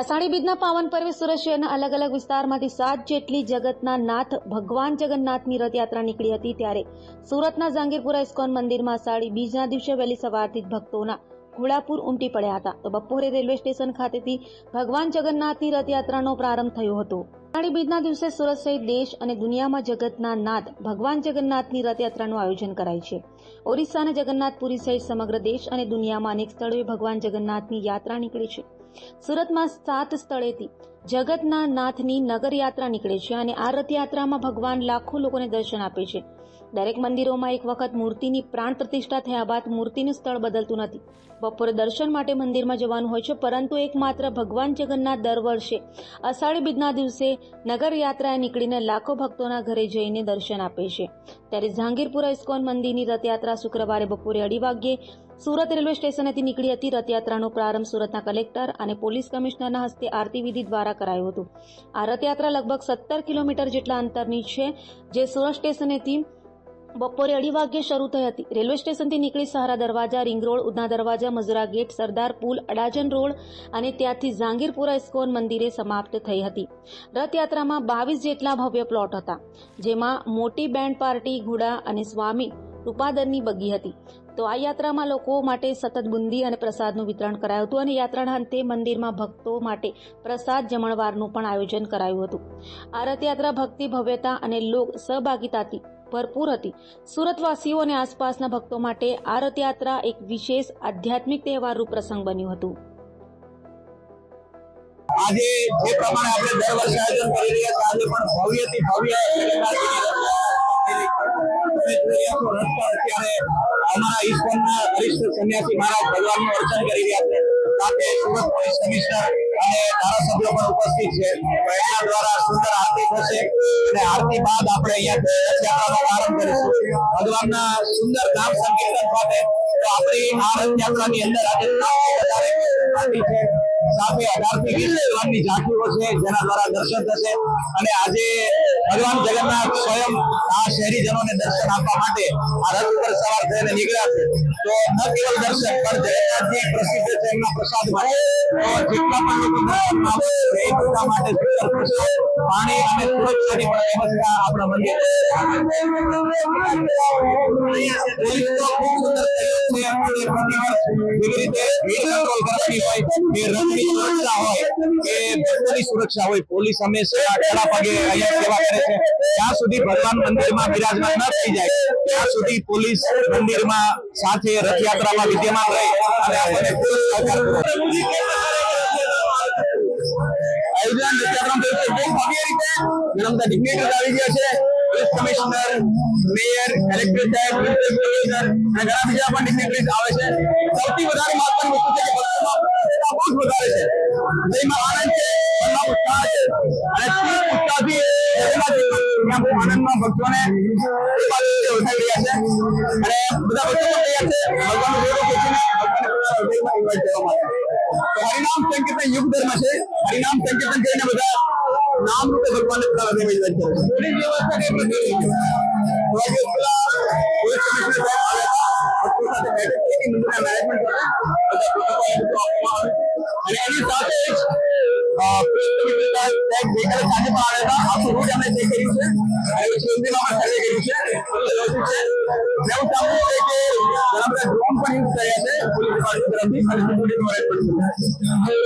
અષાઢી બીજના પાવન પર્વે સુરત અલગ અલગ વિસ્તારમાંથી સાત જેટલી જગતના નાથ ભગવાન જગન્નાથની રથયાત્રા નીકળી હતી ત્યારે સુરતના જાંગીરપુરા ઇસ્કોન મંદિરમાં અષાઢી બીજના દિવસે વહેલી સવારથી જ ભક્તોના ઘોડાપુર ઉમટી પડ્યા હતા. તો બપોરે રેલવે સ્ટેશન ખાતેથી ભગવાન જગન્નાથની રથયાત્રાનો પ્રારંભ થયો હતો. અષાઢી બીજના દિવસે સુરત સહિત દેશ અને દુનિયામાં જગતના નાથ ભગવાન જગન્નાથની રથયાત્રાનું આયોજન કરાય છે. ઓરિસ્સા અને જગન્નાથપુરી સહિત સમગ્ર દેશ અને દુનિયામાં અનેક સ્થળોએ ભગવાન જગન્નાથની યાત્રા નીકળે છે. સુરતમાં સાત સ્થળેથી જગતના નાથની નગર યાત્રા નીકળે છે અને આ રથયાત્રામાં ભગવાન લાખો લોકોને દર્શન આપે છે. દરેક મંદિરોમાં એક વખત મૂર્તિની પ્રાણ પ્રતિષ્ઠા થયા બાદ મૂર્તિનું સ્થળ બદલતું નથી. બપોરે દર્શન માટે મંદિરમાં જવાનું હોય છે, પરંતુ એકમાત્ર ભગવાન જગન્નાથ દર વર્ષે અષાઢી બીજના દિવસે નગર યાત્રાએ નીકળીને લાખો ભક્તોના ઘરે જઈને દર્શન આપે છે. ત્યારે જહાંગીરપુરા ઇસ્કોન મંદિરની રથયાત્રા શુક્રવારે બપોરે અઢી વાગ્યે સુરત રેલવે સ્ટેશનેથી નીકળી હતી. રથયાત્રાનો પ્રારંભ સુરતના કલેક્ટર અને પોલીસ કમિશનરના હસ્તે આરતી વિધિ દ્વારા કરાયો હતો. આ રથયાત્રા લગભગ સત્તર કિલોમીટર જેટલા અંતરની છે, જે સુરત સ્ટેશનેથી બપોરે અઢી વાગ્યે શરૂ થઈ હતી. રેલવે સ્ટેશનથી નીકળી સહારા દરવાજા, ring road, Udhna Darwaja, Majura gate, Sardar Pul Adajan road અને ત્યાંથી જાંગીરપુરા ઇસ્કોન મંદિરે સમાપ્ત થઈ હતી. રથયાત્રામાં બાવીસ જેટલા ભવ્ય પ્લોટ હતા, જેમાં મોટી બેન્ડ પાર્ટી, ઘોડા અને સ્વામી રૂપાદરની બગી હતી. તો આ યાત્રામાં લોકો માટે સતત બુંદી અને પ્રસાદનું વિતરણ કરાયું હતું અને યાત્રાના અંતે મંદિરમાં ભક્તો માટે પ્રસાદ જમણવારનું પણ આયોજન કરાયું હતું. આ રથયાત્રા ભક્તિ, ભવ્યતા અને લોક સહભાગિતાથી ભરપૂર હતી. સુરતવાસીઓ અને આસપાસના ભક્તો માટે આ રથયાત્રા એક વિશેષ આધ્યાત્મિક તહેવારનું પ્રસંગ બન્યું હતું. આજે જે પ્રમાણે આપણે દર વર્ષે આયોજન કરી રહ્યા છીએ, આજે પણ ભવ્યથી ભવ્ય અત્યારે અમારા ઈશ્વરના વરિષ્ઠ સન્યાસી મહારાજ ભગવાનનું અર્ચન કરી રહ્યા છે. સાથે દ્વારા સુંદર આરતી થશે અને આરતી બાદ આપણે અહીંયા રથયાત્રાનો સુંદર નામ સંકીર્તન સાથે તો આપણી આ રથયાત્રાની અંદર આજે વધારે સાથે અઢાર વીસ ભગવાનની ઝાંખીઓ છે, જેના દ્વારા દર્શન થશે. અને આજે ભગવાન જગન્નાથ સ્વયં આ શહેરીજનોને દર્શન આપવા માટે આ રથ ઉપર સવાર થઈને નીકળ્યા છે. તો ન કેવલ દર્શન, પણ જગન્નાથજી પ્રસિદ્ધ છે, એમના પ્રસાદ માટે. જેટલા પણ લોકો દર્શન માટે સુંદર પ્રસાદ પાણી અને સુરક્ષાની પણ વ્યવસ્થા આપણા મંદિર પોલીસ તો ખૂબ સુંદર તૈયાર છે પ્રતિવર્ષ રીતે હોય સુરક્ષા હોય. પોલીસ હંમેશા પગે અહીંયા સેવા કરે છે. જ્યાં સુધી ભગવાન મંદિરમાં બિરાજમાન ન થઈ જાય, ત્યાં સુધી પોલીસ મંદિરમાં સાથે રથયાત્રામાં વિદ્યમાન રહે અને આપણને પૂરો આયોજન રથયાત્રામાં થયું બહુ ભવ્ય રીતે મેડમ બધા ડિગ્નેટરીઝ આવી ગયા છે. કમિશનર મેયર કલેક્ટર સાહેબ મ્યુનિસિપલ કમિશનર અને ઘણા બીજા પણ ડિગ્નેટરીઝ આવે છે સૌથી વધારે મહત્વની વસ્તુ છે કે ભક્તોમાં ઉત્સાહ બહુ જ વધારે છે હૃદયમાં આનંદ છે મનમાં ઉત્સાહ છે અને તે ઉત્સાહથી જગન્નાથજી ત્યાં બહુ આનંદમાં ભક્તોને એ બાજુ વધારી રહ્યા છે અને બધા ભક્તો પણ તૈયાર છે ભગવાનનો વેરો ખેંચીને ભગવાનને પૂરા હૃદયમાં invite કરવા માટે તો હરિનામ સંકીર્તન યુગ ધર્મ છે હરિનામ સંકીર્તન કરીને બધા નામ રૂપે ભગવાનને પૂરા હૃદયમાં invite કરે છે પોલીસ વ્યવસ્થા કઈ પ્રકારની છે? તો આજે પેલા પોલીસ કમિશનર સાહેબ આવ્યા હતા. ભક્તો સાથે બેઠક થઈ હતી, મંદિરના management સાથે. બધા protocol એ બધું આપવામાં આવે. અને એની સાથે જ અ, પોલીસ કમિશનર સાહેબ ગઈકાલે સાંજે પણ આવ્યા હતા. આખું route એમણે check કર્યું છે. અને પછી મંદિરમાં પણ survey કર્યું છે. બધું વ્યવસ્થિત છે. મેં એવું સાંભળ્યું છે